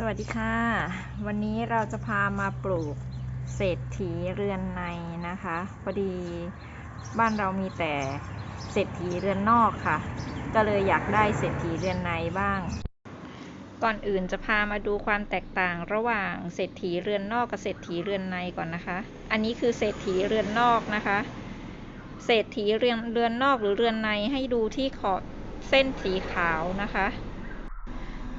สวัสดีค่ะ วันนี้เราจะพามาปลูกเศรษฐีเรือนในนะคะพอดีบ้านเรามีแต่เศรษฐีเรือนนอกค่ะ ก็เลยอยากได้เศรษฐีเรือนในบ้าง ก่อนอื่นจะพามาดูความแตกต่างระหว่างเศรษฐีเรือนนอกกับเศรษฐีเรือนในก่อนนะคะ อันนี้คือเศรษฐีเรือนนอกนะคะ เศรษฐีเรือนเรือนนอกหรือเรือนในให้ดูที่ขอบเส้นสีขาวนะคะ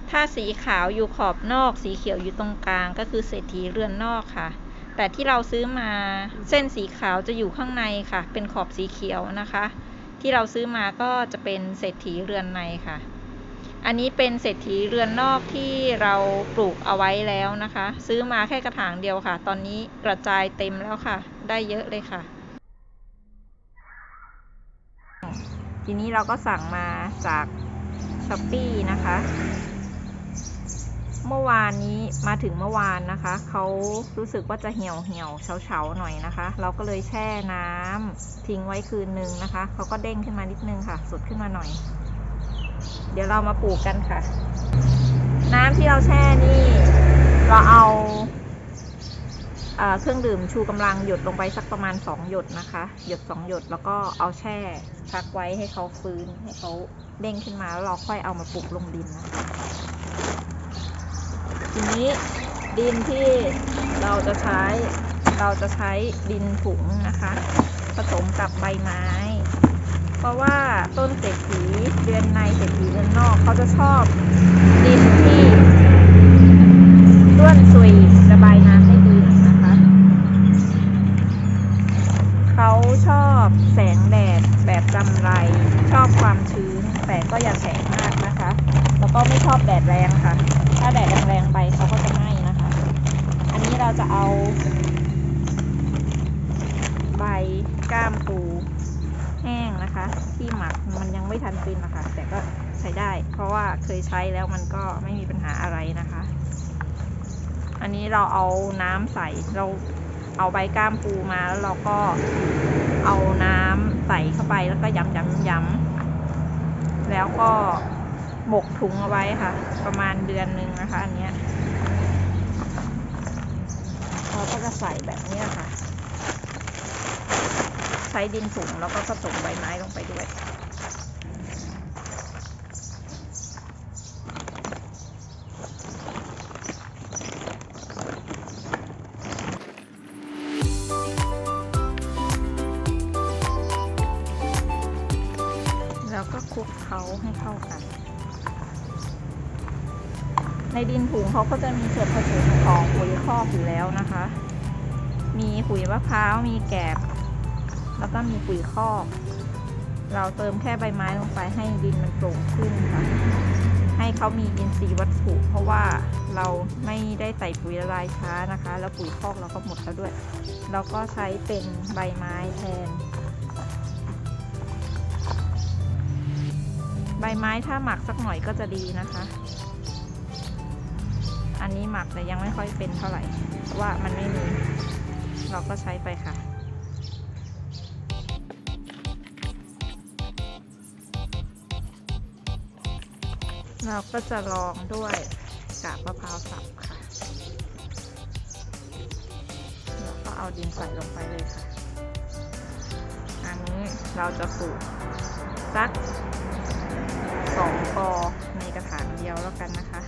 ถ้าสีขาวอยู่ขอบนอก สีเขียวอยู่ตรงกลาง ก็คือเศรษฐีเรือนนอกค่ะ แต่ที่เราซื้อมาเส้นสีขาวจะอยู่ข้างในค่ะ เป็นขอบสีเขียวนะคะ ที่เราซื้อมาก็จะเป็นเศรษฐีเรือนในค่ะ อันนี้เป็นเศรษฐีเรือนนอกที่เราปลูกเอาไว้แล้วนะคะ ซื้อมาแค่กระถางเดียวค่ะ ตอนนี้กระจายเต็มแล้วค่ะ ได้เยอะเลยค่ะ ทีนี้เราก็สั่งมาจากช้อปปี้นะคะ เมื่อวานนี้มาถึงเมื่อวานนะคะ เขารู้สึกว่าจะเหี่ยวเหี่ยวเฉาเฉาๆหน่อยนะคะ เราก็เลยแช่น้ำทิ้งไว้คืนนึงนะคะ เขาก็เด้งขึ้นมานิดนึงค่ะ สดขึ้นมาหน่อย เดี๋ยวเรามาปลูกกันค่ะ น้ำที่เราแช่นี่ เราเอาเครื่องดื่มชูกำลังหยดลงไปสักประมาณ 2 หยดนะคะ หยด 2 หยดแล้วก็เอาแช่พักไว้ให้เขาฟื้นให้เขาเด้งขึ้นมาแล้วเราค่อยเอามาปลูกลงดินนะคะ ทีนี้ดินที่เราจะใช้เราจะใช้ดินถุงนะคะ ผสมกับใบไม้ เพราะว่าต้นเศรษฐีเดือนในเศรษฐีเดือนนอกเขาจะชอบดินที่ร่วนซุยระบายน้ำได้ดีนะคะ เขาชอบแสงแดดแบบจำไร ชอบความชื้น แต่ก็อย่าแสงมากนะคะ แล้วก็ไม่ชอบแดดแรงค่ะ ถ้าแดดแรงๆไปเขาก็จะไหม้นะคะ อันนี้เราจะเอา ใบก้ามปูแห้งนะคะ ที่หมักมันยังไม่ทันเป็นนะคะ แต่ก็ใช้ได้ เพราะว่าเคยใช้แล้วมันก็ไม่มีปัญหาอะไรนะคะ อันนี้เราเอาน้ำใส่เราเอาใบก้ามปูมาแล้วเราก็เอาน้ำใส่เข้าไปแล้วก็ย้ำย้ำย้ำแล้วก็หมกถุงเอาไว้ค่ะ ประมาณเดือนหนึ่งนะคะ อันเนี้ยเราก็จะใส่แบบนี้ค่ะ ใช้ดินถุงแล้วก็ผสมใบไม้ลงไปด้วย แล้วก็คลุกเขาให้เข้ากัน ในดินถุงเขาก็จะมีส่วนผสมของปุ๋ยคอกอยู่แล้วนะคะ มีปุ๋ยมะพร้าว มีแกบ แล้วก็มีปุ๋ยคอก เราเติมแค่ใบไม้ลงไปให้ดินมันโปร่งขึ้นค่ะ ให้เขามีอินทรีย์วัตถุ เพราะว่าเราไม่ได้ใส่ปุ๋ยละลายช้านะคะ แล้วปุ๋ยคอกเราก็หมดแล้วด้วย เราก็ใช้เป็นใบไม้แทน ใบไม้ถ้าหมักสักหน่อยก็จะดีนะคะอันนี้หมักแต่ยังไม่ค่อยเป็นเท่าไหร่เพราะว่ามันไม่มี เราก็ใช้ไปค่ะ เราก็จะลองด้วยกาบมะพร้าวสับค่ะ แล้วก็เอาดินใส่ลงไปเลยค่ะ อันนี้เราจะปลูกสักสองกอในกระถางเดียวแล้วกันนะคะ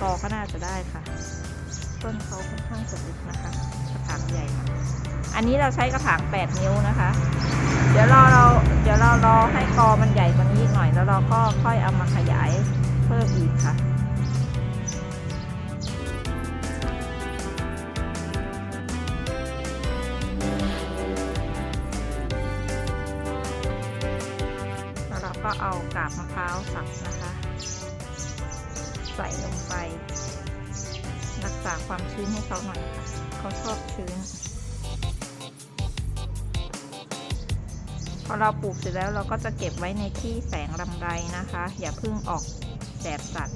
สามกอก็น่าจะได้ค่ะ ต้นเขาค่อนข้างสมบูรณ์นะคะกระถางใหญ่ค่ะ อันนี้เราใช้กระถาง 8 นิ้วนะคะ เดี๋ยวรอเราเดี๋ยวเรารอให้กอมันใหญ่กว่านี้หน่อยแล้วเราก็ค่อยเอามาขยายเพิ่มอีกค่ะแล้วเราก็เอากาบมะพร้าวสับนะคะ ส่ลงไป รักษาความชื้นให้เขาหน่อยค่ะ เขาชอบชื้น พอเราปลูกเสร็จแล้วเราก็จะเก็บไว้ในที่แสงลำไรนะคะ อย่าเพิ่งออกแดดจัด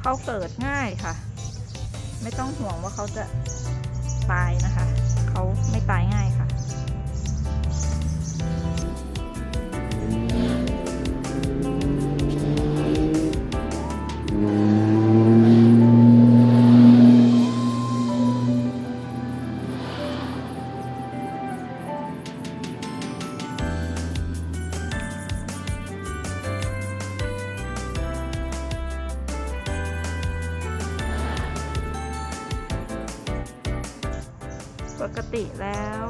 เขาเกิดง่ายค่ะ ไม่ต้องห่วงว่าเขาจะตายนะคะ เขาไม่ตายง่าย กติแล้ว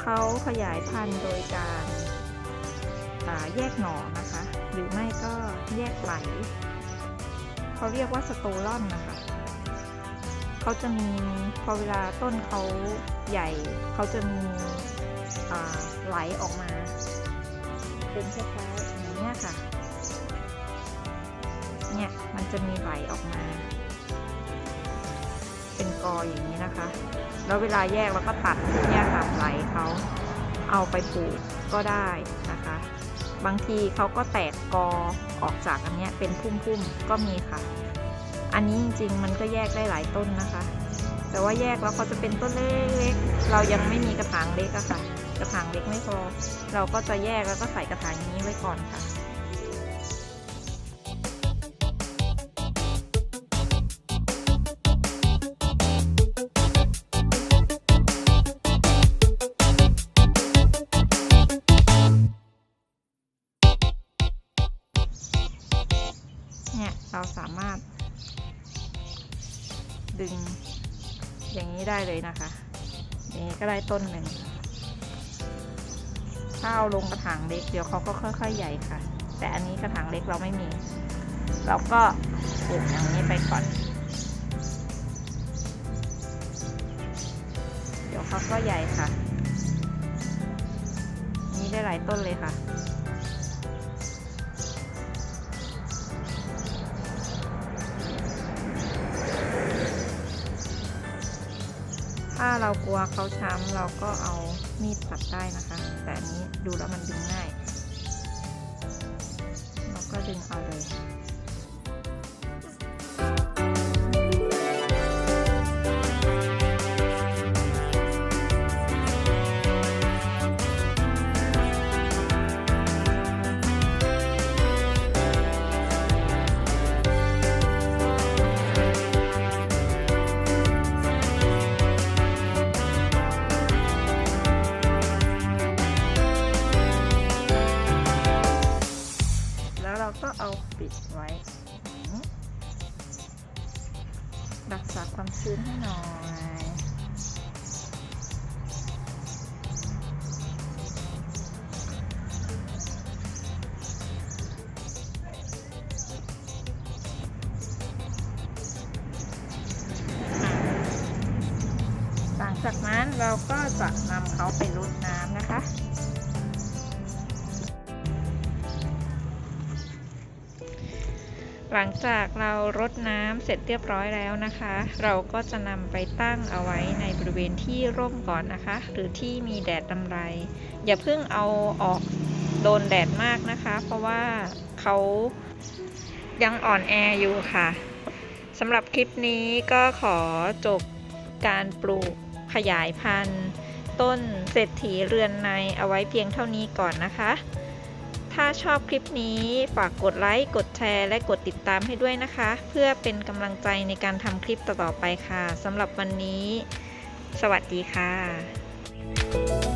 เขาขยายพันธุ์โดยการาแยกหน่อนะคะ หรือไม่ก็แยกไหล เขาเรียกว่าสโตลอนนะคะ เขาจะมีพอเวลาต้นเขาใหญ่ เขาจะมีไหลออกมา เป็นคล้ายๆอย่างเนี้ยค่ะ เนี่ยมันจะมีไหลออกมา กออย่างนี้นะคะ แล้วเวลาแยกเราก็ตัดเนี่ยค่ะไหลเขาเอาไปปลูกก็ได้นะคะ บางทีเขาก็แตกกอออกจากอันเนี้ยเป็นพุ่มๆก็มีค่ะ อันนี้จริงๆมันก็แยกได้หลายต้นนะคะ แต่ว่าแยกแล้วเขาจะเป็นต้นเล็กๆเรายังไม่มีกระถางเล็กอะค่ะ กระถางเล็กไม่พอ เราก็จะแยกแล้วก็ใส่กระถางนี้ไว้ก่อนค่ะ เนี่ยเราสามารถ ดึงอย่างนี้ได้เลยนะคะนี้ก็ได้ต้นหนึ่งถ้าเอาลงกระถางเล็กเดี๋ยวเขาก็ค่อย ๆ ใหญ่ค่ะ แต่อันนี้กระถางเล็กเราไม่มี เราก็ปลูกอย่างนี้ไปก่อน เดี๋ยวเขาก็ใหญ่ค่ะ นี่ได้หลายต้นเลยค่ะ ถ้าเรากลัวเขาช้ำเราก็เอามีดตัดได้นะคะ แต่อันนี้ดูแล้วมันดึงง่าย เราก็ดึงเอาเลย ไว้ รักษาความชื้นให้หน่อยหลังจากนั้นเราก็จะนำเขาไปรดน้ำนะคะ หลังจากเรารดน้ำเสร็จเรียบร้อยแล้วนะคะ เราก็จะนำไปตั้งเอาไว้ในบริเวณที่ร่มก่อนนะคะ หรือที่มีแดดลำไร อย่าเพิ่งเอาออกโดนแดดมากนะคะ เพราะว่าเขายังอ่อนแออยู่ค่ะสำหรับคลิปนี้ก็ขอจบการปลูกขยายพันธุ์ ต้นเศรษฐีเรือนในเอาไว้เพียงเท่านี้ก่อนนะคะ ถ้าชอบคลิปนี้ฝากกดไลค์ กดแชร์ และกดติดตามให้ด้วยนะคะ เพื่อเป็นกำลังใจในการทำคลิปต่อๆไปค่ะสำหรับวันนี้ สวัสดีค่ะ